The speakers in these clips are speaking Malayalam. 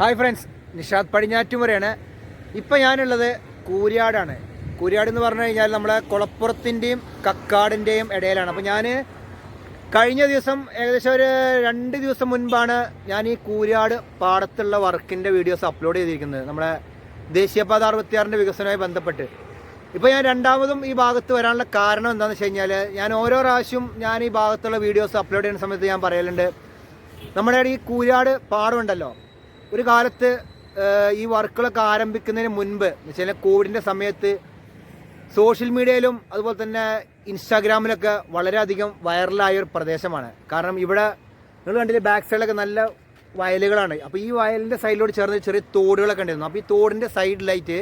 Hi friends Nishad പടിഞ്ഞാറ്റുമുറയാണ്. ഇപ്പം ഞാനുള്ളത് കൂരിയാടാണ്. കൂരിയാട് എന്ന് പറഞ്ഞു കഴിഞ്ഞാൽ നമ്മളെ കുളപ്പുറത്തിന്റെയും കക്കാടിന്റെയും ഇടയിലാണ്. അപ്പോൾ ഞാൻ കഴിഞ്ഞ ദിവസം ഏകദേശം ഒരു രണ്ട് ദിവസം മുൻപാണ് ഞാൻ ഈ കൂരിയാട് പാടത്തുള്ള വർക്കിന്റെ വീഡിയോസ് അപ്ലോഡ് ചെയ്തിരിക്കുന്നത്. നമ്മളെ ദേശീയപാത അറുപത്തിയാറിന്റെ വികസനവുമായി ബന്ധപ്പെട്ട്. ഇപ്പോൾ ഞാൻ രണ്ടാമതും ഈ ഭാഗത്ത് വരാനുള്ള കാരണം എന്താണെന്ന് വെച്ച് കഴിഞ്ഞാൽ ഞാൻ ഓരോ പ്രാവശ്യം ഞാൻ ഈ ഭാഗത്തുള്ള വീഡിയോസ് അപ്ലോഡ് ചെയ്യുന്ന സമയത്ത് ഞാൻ പറയലുണ്ട് നമ്മുടെ ഈ കൂരാട് പാടമുണ്ടല്ലോ ഒരു കാലത്ത് ഈ വർക്കുകളൊക്കെ ആരംഭിക്കുന്നതിന് മുൻപ് വെച്ചാൽ കോവിഡിന്റെ സമയത്ത് സോഷ്യൽ മീഡിയയിലും അതുപോലെ തന്നെ ഇൻസ്റ്റാഗ്രാമിലൊക്കെ വളരെയധികം വൈറലായ ഒരു പ്രദേശമാണ്. കാരണം ഇവിടെ നിങ്ങൾ കണ്ടില്ലേ ബാക്ക് സൈഡിലൊക്കെ നല്ല വയലുകളാണ്. അപ്പോൾ ഈ വയലിന്റെ സൈഡിലോട് ചേർന്ന് ചെറിയ തോടുകളൊക്കെ ഉണ്ടായിരുന്നു. അപ്പോൾ ഈ തോടിന്റെ സൈഡിലായിട്ട്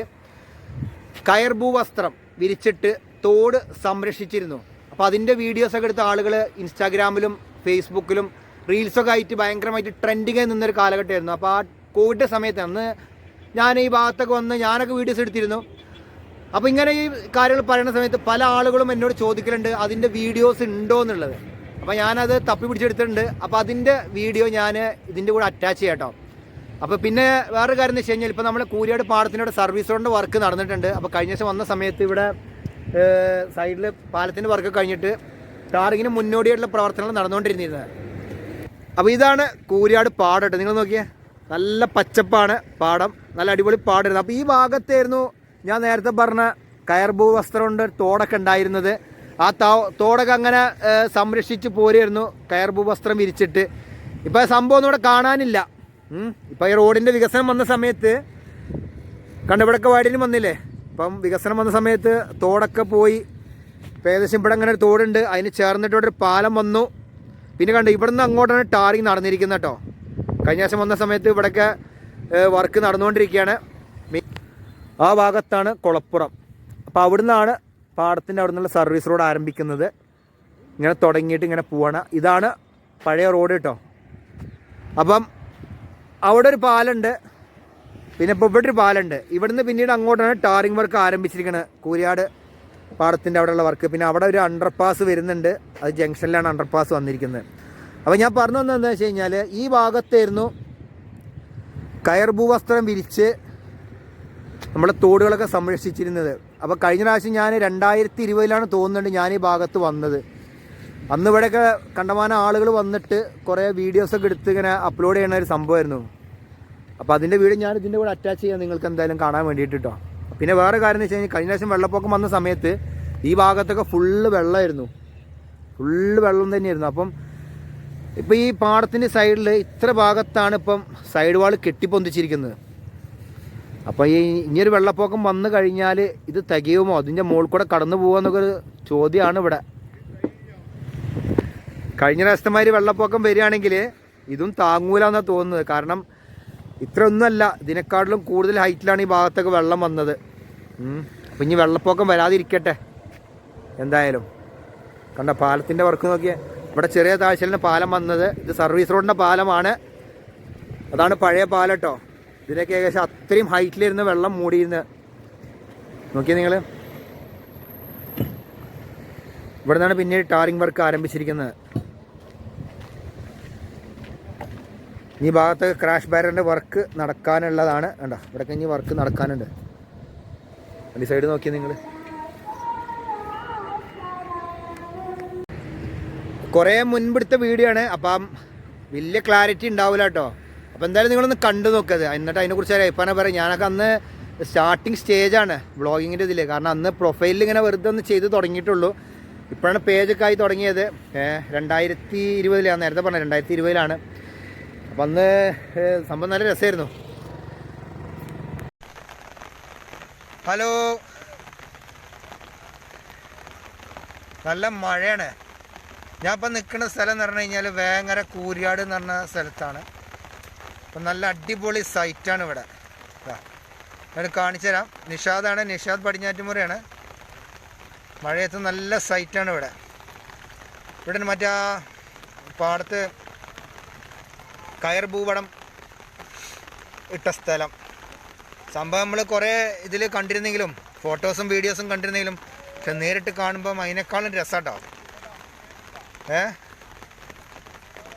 കയർ ഭൂവസ്ത്രം വിരിച്ചിട്ട് തോട് സംരക്ഷിച്ചിരുന്നു. അപ്പോൾ അതിന്റെ വീഡിയോസൊക്കെ എടുത്ത ആളുകൾ ഇൻസ്റ്റാഗ്രാമിലും ഫേസ്ബുക്കിലും റീൽസൊക്കെ ആയിട്ട് ഭയങ്കരമായിട്ട് ട്രെൻഡിങ്ങായി നിന്നൊരു കാലഘട്ടമായിരുന്നു. അപ്പോൾ ആ കോവിഡ് സമയത്ത് അന്ന് ഞാൻ ഈ ഭാഗത്തൊക്കെ വന്ന് ഞാനൊക്കെ വീഡിയോസ് എടുത്തിരുന്നു. അപ്പോൾ ഇങ്ങനെ ഈ കാര്യങ്ങൾ പറയുന്ന സമയത്ത് പല ആളുകളും എന്നോട് ചോദിക്കലുണ്ട് അതിന്റെ വീഡിയോസ് ഉണ്ടോ എന്നുള്ളത്? അപ്പോൾ ഞാനത് തപ്പി പിടിച്ചെടുത്തിട്ടുണ്ട്. അപ്പോൾ അതിന്റെ വീഡിയോ ഞാൻ ഇതിന്റെ കൂടെ അറ്റാച്ച് ചെയ്യാം അപ്പോൾ പിന്നെ വേറൊരു കാര്യം എന്ന് വെച്ച് കഴിഞ്ഞാൽ ഇപ്പോൾ നമ്മൾ കൂരിയാട് പാടത്തിനോട് സർവീസ് റോഡിന്റെ വർക്ക് നടന്നിട്ടുണ്ട്. അപ്പോൾ കഴിഞ്ഞ ദിവസം വന്ന സമയത്ത് ഇവിടെ സൈഡിൽ പാലത്തിന്റെ വർക്ക് കഴിഞ്ഞിട്ട് ടാറിങ്ങിന് മുന്നോടിയായിട്ടുള്ള പ്രവർത്തനങ്ങൾ നടന്നുകൊണ്ടിരുന്നിരുന്നത്. അപ്പോൾ ഇതാണ് കൂരിയാട് പാടട്ടെ നിങ്ങൾ നോക്കിയേ. നല്ല പച്ചപ്പാണ് പാടം. നല്ല അടിപൊളി പാടായിരുന്നു. അപ്പോൾ ഈ ഭാഗത്തായിരുന്നു ഞാൻ നേരത്തെ പറഞ്ഞ കയർഭൂ വസ്ത്രം കൊണ്ട് തോടൊക്കെ ഉണ്ടായിരുന്നത്. ആ തോ തോടൊക്കെ അങ്ങനെ സംരക്ഷിച്ച് പോരുമായിരുന്നു കയർഭൂ വസ്ത്രം വിരിച്ചിട്ട്. ഇപ്പോൾ സംഭവം ഒന്നും ഇവിടെ കാണാനില്ല. ഇപ്പോൾ ഈ റോഡിന്റെ വികസനം വന്ന സമയത്ത് കണ്ട ഇവിടെയൊക്കെ വഴിയിലും വന്നില്ലേ? ഇപ്പം വികസനം വന്ന സമയത്ത് തോടൊക്കെ പോയി. ഇപ്പം ഏകദേശം ഇവിടെ അങ്ങനെ ഒരു തോടുണ്ട്. അതിന് ചേർന്നിട്ട് ഇവിടെ ഒരു പാലം വന്നു. പിന്നെ കണ്ടു ഇവിടെ നിന്ന് അങ്ങോട്ടാണ് ടാറിങ് നടന്നിരിക്കുന്നത് കേട്ടോ. കഴിഞ്ഞ ദിവസം വന്ന സമയത്ത് ഇവിടെയൊക്കെ വർക്ക് നടന്നുകൊണ്ടിരിക്കുകയാണ്. ആ ഭാഗത്താണ് കുളപ്പുറം. അപ്പോൾ അവിടെ നിന്നാണ് പാടത്തിന്റെ അവിടെ നിന്നുള്ള സർവീസ് റോഡ് ആരംഭിക്കുന്നത്. ഇങ്ങനെ തുടങ്ങിയിട്ട് ഇങ്ങനെ പോവാണ്. ഇതാണ് പഴയ റോഡ് കേട്ടോ അപ്പം അവിടെ ഒരു പാലുണ്ട്. പിന്നെ ഇപ്പോൾ ഇവിടെ ഒരു പാലുണ്ട്. ഇവിടുന്ന് പിന്നീട് അങ്ങോട്ടാണ് ടാറിങ് വർക്ക് ആരംഭിച്ചിരിക്കുന്നത് കൂരിയാട് പാടത്തിന്റെ അവിടെയുള്ള വർക്ക് പിന്നെ അവിടെ ഒരു അണ്ടർപാസ് വരുന്നുണ്ട്. അത് ജംഗ്ഷനിലാണ് അണ്ടർപാസ് വന്നിരിക്കുന്നത്. അപ്പോൾ ഞാൻ പറഞ്ഞു വന്നത് എന്താ വെച്ച് കഴിഞ്ഞാൽ ഈ ഭാഗത്തായിരുന്നു കയർ വസ്ത്രം വിരിച്ച് നമ്മൾ തോടുകളൊക്കെ സംരക്ഷിച്ചിരുന്നത്. അപ്പോൾ കഴിഞ്ഞ പ്രാവശ്യം ഞാൻ രണ്ടായിരത്തി ഇരുപതിലാണ് തോന്നുന്നുണ്ട് ഞാൻ ഈ ഭാഗത്ത് വന്നത്. അന്ന് ഇവിടെയൊക്കെ കണ്ടമാനം ആളുകൾ വന്നിട്ട് കുറേ വീഡിയോസൊക്കെ എടുത്ത് ഇങ്ങനെ അപ്ലോഡ് ചെയ്യണ ഒരു സംഭവമായിരുന്നു. അപ്പോൾ അതിന്റെ വീഡിയോ ഞാൻ ഇതിന്റെ കൂടെ അറ്റാച്ച് ചെയ്യാം. നിങ്ങൾക്ക് എന്തായാലും കാണാൻ വേണ്ടിയിട്ട് കേട്ടോ പിന്നെ വേറെ കാര്യം എന്ന് വെച്ച് കഴിഞ്ഞാൽ കഴിഞ്ഞ പ്രാവശ്യം വെള്ളപ്പൊക്കം വന്ന സമയത്ത് ഈ ഭാഗത്തൊക്കെ ഫുള്ള് വെള്ളമായിരുന്നു. ഫുള്ള് വെള്ളം തന്നെയായിരുന്നു. അപ്പം ഇപ്പം ഈ പാടത്തിന്റെ സൈഡിൽ ഇത്ര ഭാഗത്താണ് ഇപ്പം സൈഡ് വാൾ കെട്ടിപ്പൊന്തിച്ചിരിക്കുന്നത്. അപ്പോൾ ഈ ഇനിയൊരു വെള്ളപ്പൊക്കം വന്നു കഴിഞ്ഞാൽ ഇത് തികയുമോ? അതിന്റെ മുകളിൽ കൂടെ കടന്നു പോകുമെന്നൊക്കെ ഒരു ചോദ്യമാണ് ഇവിടെ. കഴിഞ്ഞ പ്രാവശ്യത്തെമാതിരി വെള്ളപ്പൊക്കം വരികയാണെങ്കിൽ ഇതും താങ്ങൂല എന്നാണ് തോന്നുന്നത്. കാരണം ഇത്ര ഒന്നുമല്ല ഇതിനെക്കാട്ടിലും കൂടുതൽ ഹൈറ്റിലാണ് ഈ ഭാഗത്തൊക്കെ വെള്ളം വന്നത്. അപ്പം ഇനി വെള്ളപ്പൊക്കം വരാതിരിക്കട്ടെ. എന്തായാലും. കണ്ട പാലത്തിന്റെ വർക്ക് നോക്കിയേ. ഇവിടെ ചെറിയ താഴ്ചയിലാണ് പാലം വന്നത് ഇത് സർവീസ് റോഡിന്റെ പാലമാണ്. അതാണ് പഴയ പാലം കേട്ടോ ഇതിനൊക്കെ ഏകദേശം അത്രയും ഹൈറ്റിലിരുന്ന് വെള്ളം മൂടിയിരുന്ന്. നോക്കിയേ നിങ്ങൾ ഇവിടെ നിന്നാണ് പിന്നീട് ടാറിംഗ് വർക്ക് ആരംഭിച്ചിരിക്കുന്നത്. ഈ ഭാഗത്ത് ക്രാഷ് ബാരറിന്റെ വർക്ക് നടക്കാനുള്ളതാണ്. കണ്ടോ? ഇവിടെ ഇനി വർക്ക് നടക്കാനുണ്ട്. ഈ സൈഡ് നോക്കിയേ നിങ്ങൾ കുറേ മുൻപെടുത്ത വീഡിയോ ആണ്. അപ്പം വലിയ ക്ലാരിറ്റി ഉണ്ടാവില്ല കേട്ടോ അപ്പോൾ എന്തായാലും നിങ്ങളൊന്ന് കണ്ടു നോക്കത് എന്നിട്ട് അതിനെക്കുറിച്ച് ഒരു അഭിപ്രായം പറയാം. ഞാനൊക്കെ അന്ന് സ്റ്റാർട്ടിങ് സ്റ്റേജാണ് വ്ളോഗിങ്ങിന്റെ ഇതിൽ കാരണം അന്ന് പ്രൊഫൈലിൽ ഇങ്ങനെ വെറുതെ ഒന്ന് ചെയ്ത് തുടങ്ങിയിട്ടുള്ളൂ. ഇപ്പോഴാണ് പേജൊക്കെ ആയി തുടങ്ങിയത്. രണ്ടായിരത്തി ഇരുപതിലാണ് നേരത്തെ പറഞ്ഞത് രണ്ടായിരത്തി ഇരുപതിലാണ് അപ്പം അന്ന് സംഭവം നല്ല രസമായിരുന്നു. ഹലോ. നല്ല മഴയാണ്. ഞാൻ ഇപ്പം നിൽക്കുന്ന സ്ഥലം എന്ന് പറഞ്ഞു കഴിഞ്ഞാൽ വേങ്ങര കൂരിയാട് എന്ന് പറഞ്ഞ സ്ഥലത്താണ്. അപ്പം നല്ല അടിപൊളി സൈറ്റാണ് ഇവിടെ. ഞാൻ കാണിച്ചു തരാം നിഷാദാണ്. നിഷാദ് പടിഞ്ഞാറ്റുമുറിയാണ്. മഴയത്ത് നല്ല സൈറ്റാണ് ഇവിടെ. ഇവിടെ മറ്റേ പാടത്ത് കയർ ഭൂപടം ഇട്ട സ്ഥലം. സംഭവം നമ്മൾ കുറേ ഇതിൽ കണ്ടിരുന്നെങ്കിലും ഫോട്ടോസും വീഡിയോസും കണ്ടിരുന്നെങ്കിലും പക്ഷെ നേരിട്ട് കാണുമ്പം അതിനേക്കാളും രസമാട്ടോ ഏ?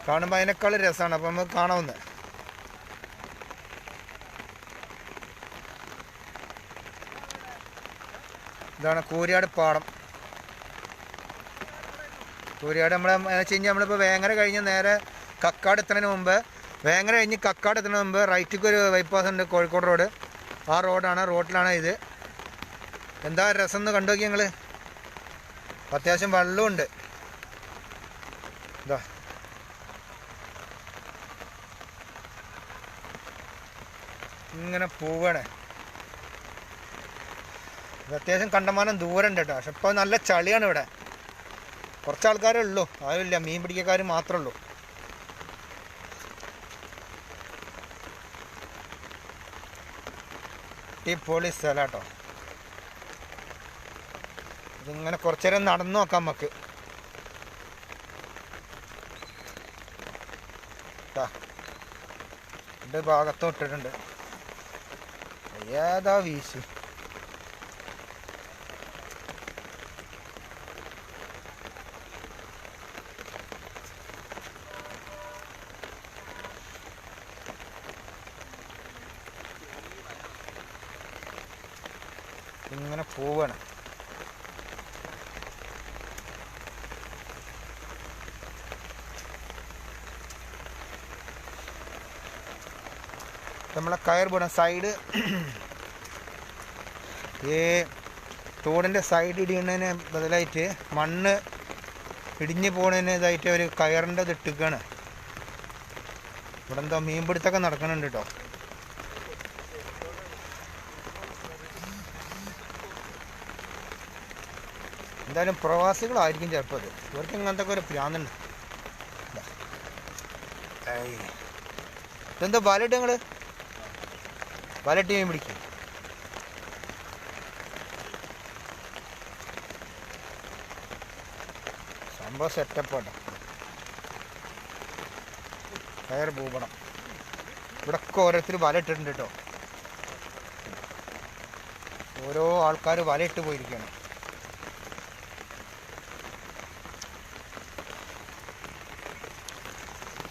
കാണുമ്പോൾ അതിനേക്കാൾ രസമാണ് അപ്പം നമുക്ക് കാണാവുന്നത് ഇതാണ് കൂരിയാട് പാടം. കൂരിയാട് നമ്മളെ വെച്ച് കഴിഞ്ഞാൽ നമ്മളിപ്പോൾ വേങ്ങര കഴിഞ്ഞ് നേരെ കക്കാട് എത്തുന്നതിന് മുമ്പ് വേങ്ങര കഴിഞ്ഞ് കക്കാട് എത്തുന്നതിന് മുമ്പ് റൈറ്റിക്ക് ഒരു ബൈപ്പാസ് ഉണ്ട് കോഴിക്കോട് റോഡ്. ആ റോഡാണ് റോഡിലാണ് ഇത്. എന്താ രസം എന്ന് കണ്ടു നോക്കി ഞങ്ങൾ അത്യാവശ്യം വെള്ളമുണ്ട് ഇങ്ങനെ പോവുകയാണ്. അത്യാവശ്യം കണ്ടമാനം ദൂരം കേട്ടോ. പക്ഷെ ഇപ്പോൾ നല്ല ചളിയാണ് ഇവിടെ. കുറച്ച് ആൾക്കാരേ ഉള്ളൂ. ആരുമില്ല. മീൻ പിടിക്കക്കാർ മാത്രമേ ഉള്ളൂ. അടിപൊളി സ്ഥലം കേട്ടോ. ഇതിങ്ങനെ കുറച്ചു നേരം നടന്നു നോക്കാം നമുക്ക്. ഭാഗത്തോട്ടിട്ടുണ്ട് ഭാഗത്തും ഇട്ടിട്ടുണ്ട് ഏതാ വീശ് ഇങ്ങനെ പോവാണ് നമ്മളെ കയർ പോണ സൈഡ് ഈ തോടിന്റെ സൈഡ് ഇടിയുന്നതിന് ബദലായിട്ട് മണ്ണ് ഇടിഞ്ഞു പോകുന്നതിന് ഇതായിട്ട് ഒരു കയറിന്റെ ഇത് ഇവിടെ എന്തോ മീൻപിടുത്തൊക്കെ നടക്കുന്നുണ്ട് കേട്ടോ എന്തായാലും പ്രവാസികളായിരിക്കും ചിലപ്പോൾ അത്. ഇവർക്ക് ഇങ്ങനത്തെ ഒരു. ഏയ്. ഇതെന്താ വലയിട്ട് നിങ്ങൾ വലയിട്ട് മീൻ പിടിക്കും. സംഭവം സെറ്റപ്പ് കേട്ടോ കയർ പൂപണം ഇവിടൊക്കെ ഓരോരുത്തർ വല ഇട്ടിട്ടുണ്ട് കേട്ടോ ഓരോ ആൾക്കാർ ഇട്ട് പോയിരിക്കുകയാണ്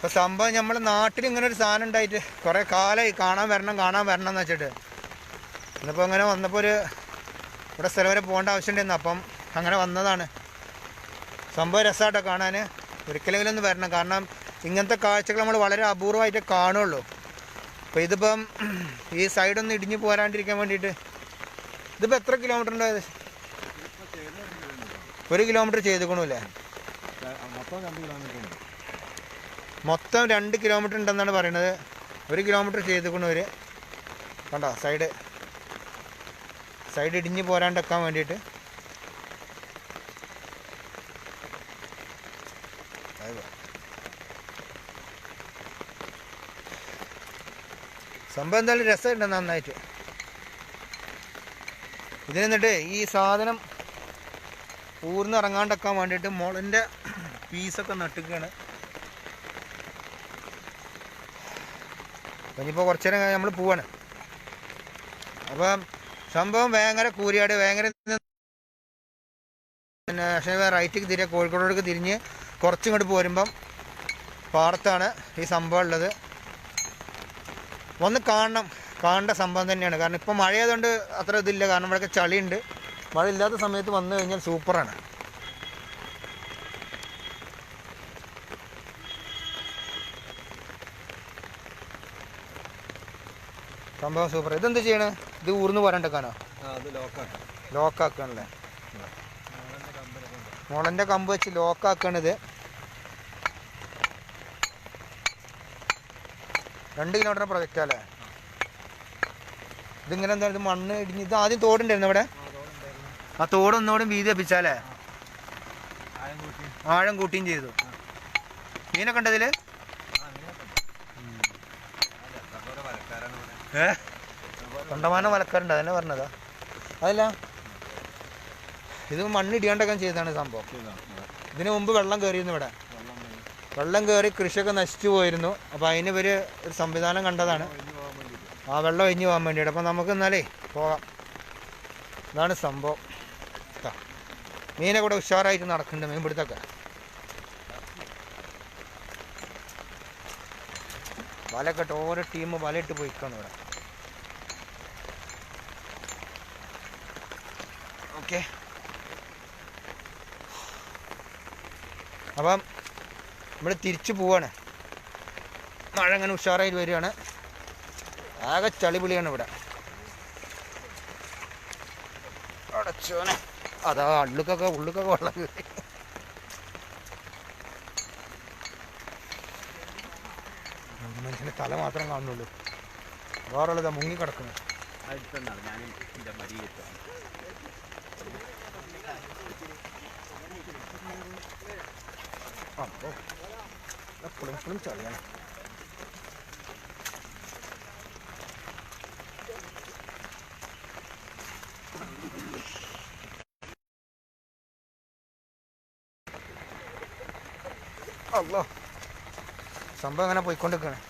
ഇപ്പൊ സംഭവം നമ്മുടെ നാട്ടിൽ ഇങ്ങനെ ഒരു സാധനം ഉണ്ടായിട്ട് കുറേ കാലമായി കാണാൻ വരണം കാണാൻ വരണം എന്ന് വെച്ചിട്ട്. ഇന്നിപ്പോൾ അങ്ങനെ വന്നപ്പോൾ ഒരു ഇവിടെ സ്ഥലം വരെ പോകേണ്ട ആവശ്യമുണ്ടായിരുന്നു. അപ്പം അങ്ങനെ വന്നതാണ്. സംഭവം രസമായിട്ടോ കാണാൻ ഒരിക്കലെങ്കിലും ഒന്ന് വരണം. കാരണം ഇങ്ങനത്തെ കാഴ്ചകൾ നമ്മൾ വളരെ അപൂർവമായിട്ട് കാണുള്ളൂ. അപ്പോൾ ഇതിപ്പം ഈ സൈഡൊന്ന് ഇടിഞ്ഞു പോരാണ്ടിരിക്കാൻ വേണ്ടിയിട്ട് ഇതിപ്പോൾ എത്ര കിലോമീറ്റർ ഉണ്ടോ? ഏകദേശം? ഒരു കിലോമീറ്റർ ചെയ്തുക്കണല്ലേ മൊത്തം രണ്ട് കിലോമീറ്റർ മൊത്തം രണ്ട് കിലോമീറ്റർ ഉണ്ടെന്നാണ് പറയുന്നത് ഒരു കിലോമീറ്റർ ചെയ്തുക്കണവർ കണ്ടോ സൈഡ് സൈഡ് ഇടിഞ്ഞ് പോരാണ്ടെക്കാൻ വേണ്ടിയിട്ട്. സംഭവം എന്തായാലും രസമുണ്ട് നന്നായിട്ട്. ഇതിനെന്നിട്ട് ഈ സാധനം ഊർന്നിറങ്ങാണ്ടെക്കാൻ വേണ്ടിയിട്ട് മുളന്റെ പീസൊക്കെ നട്ടുകയാണ് ഇനിയിപ്പോൾ കുറച്ച് നേരം നമ്മൾ പോവാണ്. അപ്പം സംഭവം വേങ്ങര കൂരിയാട് വേങ്ങര പിന്നെ പക്ഷേ റൈറ്റിക്ക് തിരികെ കോഴിക്കോടേക്ക് തിരിഞ്ഞ് കുറച്ചിങ്ങോട്ട് പോരുമ്പം പാടത്താണ് ഈ സംഭവം ഉള്ളത്. ഒന്ന് കാണണം കാണേണ്ട സംഭവം തന്നെയാണ്. കാരണം ഇപ്പം മഴയായതുകൊണ്ട് അത്ര ഇതില്ല. കാരണം ഇവിടെയൊക്കെ ചളിയുണ്ട്. മഴ ഇല്ലാത്ത സമയത്ത് വന്നു കഴിഞ്ഞാൽ സൂപ്പറാണ്. സംഭവം സൂപ്പർ ഇതെന്ത് ചെയ്യണേ? ഇത് ഊർന്ന് പോരാണ്ടെക്കാനോ ലോക്കാക്കണല്ലേ? മുളന്റെ കമ്പ് വെച്ച് ലോക്കാക്കണിത്. രണ്ട് കിലോമീറ്റർ പ്രൊജക്റ്റ് അല്ലേ ഇതിങ്ങനെ എന്താ ഇത് മണ്ണ് ഇടിഞ്ഞ് ഇത് ആദ്യം തോടുണ്ടായിരുന്നു ഇവിടെ? ആ തോട് ഒന്നുകൂടെ വീതി കൂട്ടി. ആഴം കൂട്ടിയും ചെയ്തു. മീനൊക്കെ ഉണ്ട് ഇതിൽ അതുപോലെ വരക്കാരാണ് ഇവിടെ ഏ? കണ്ടമാനം വലക്കാറുണ്ട് അതന്നെ പറഞ്ഞതാ. അതല്ല ഇത് മണ്ണ് ചെയ്താണ് സംഭവം. ഇതിനു മുമ്പ് വെള്ളം കയറിയിരുന്നു ഇവിടെ. വെള്ളം കയറി കൃഷിയൊക്കെ നശിച്ചു പോയിരുന്നു. അപ്പോൾ അതിന് ഇവർ ഒരു സംവിധാനം കണ്ടതാണ്. ആ വെള്ളം ഒഴിഞ്ഞു പോകാൻ വേണ്ടിയിട്ട്. അപ്പോൾ നമുക്ക് എന്നാലേ പോകാം. ഇതാണ് സംഭവം. മീനെ കൂടെ ഉഷാറായിട്ട് നടക്കുന്നുണ്ട് മീൻ പിടുത്തൊക്കെ വലയൊക്കെ ഓരോ ടീം വലയിട്ട് പോയിക്കാണ് ഇവിടെ. ഓക്കെ അപ്പം നമ്മൾ തിരിച്ചു പോവാണ്. മഴ അങ്ങനെ ഉഷാറായി വരികയാണ്. ആകെ ചളിപിളിയാണ് ഇവിടെ. അടച്ചോനെ അതാ ഉള്ളുക്കൊക്കെ ഉള്ളുക്കൊക്കെ വെള്ളം കയറി ഒരു മനുഷ്യന്റെ തല മാത്രം കാണുന്നുള്ളൂ. വേറെ മുങ്ങി കിടക്കുന്നു. അടുത്തുണ്ടാവും ഞാൻ എന്റെ മടിയിലെത്താം അപ്പോൾ എപ്പോഴും എപ്പോഴും സംഭവം അങ്ങനെ പോയിക്കൊണ്ടിരിക്കുകയാണ്.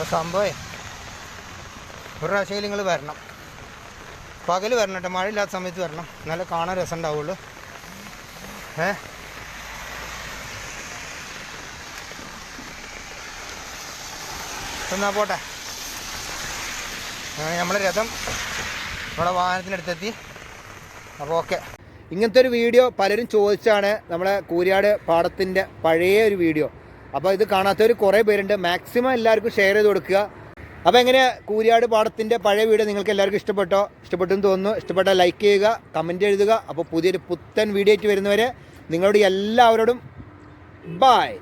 അപ്പോൾ സംഭവം. ഒരു പ്രാവശ്യം നിങ്ങൾ വരണം. പകൽ വരണം കേട്ടോ മഴയില്ലാത്ത സമയത്ത് വരണം. നല്ല കാണാൻ രസം ഉണ്ടാവുള്ളൂ. ഏ? എന്നാ പോട്ടെ. നമ്മൾ രഥം നമ്മുടെ വാഹനത്തിനടുത്തെത്തി. അപ്പോൾ ഓക്കെ. ഇങ്ങനത്തെ ഒരു വീഡിയോ പലരും ചോദിച്ചാണ് നമ്മളെ കൂരിയാട് പാടത്തിന്റെ പഴയ ഒരു വീഡിയോ. അപ്പോൾ ഇത് കാണാത്തവർ കുറേ പേരുണ്ട്. മാക്സിമം എല്ലാവർക്കും ഷെയർ ചെയ്ത് കൊടുക്കുക. അപ്പോൾ എങ്ങനെ കൂരിയാട് പാടത്തിന്റെ പഴയ വീഡിയോ നിങ്ങൾക്ക് എല്ലാവർക്കും ഇഷ്ടപ്പെട്ടോ? ഇഷ്ടപ്പെട്ടെന്ന് തോന്നുന്നു. ഇഷ്ടപ്പെട്ട ലൈക്ക് ചെയ്യുക കമന്റ് എഴുതുക. അപ്പോൾ പുതിയൊരു പുത്തൻ വീഡിയോ ആയിട്ട് വരുന്നവരെ നിങ്ങളോട് എല്ലാവരോടും ബായ്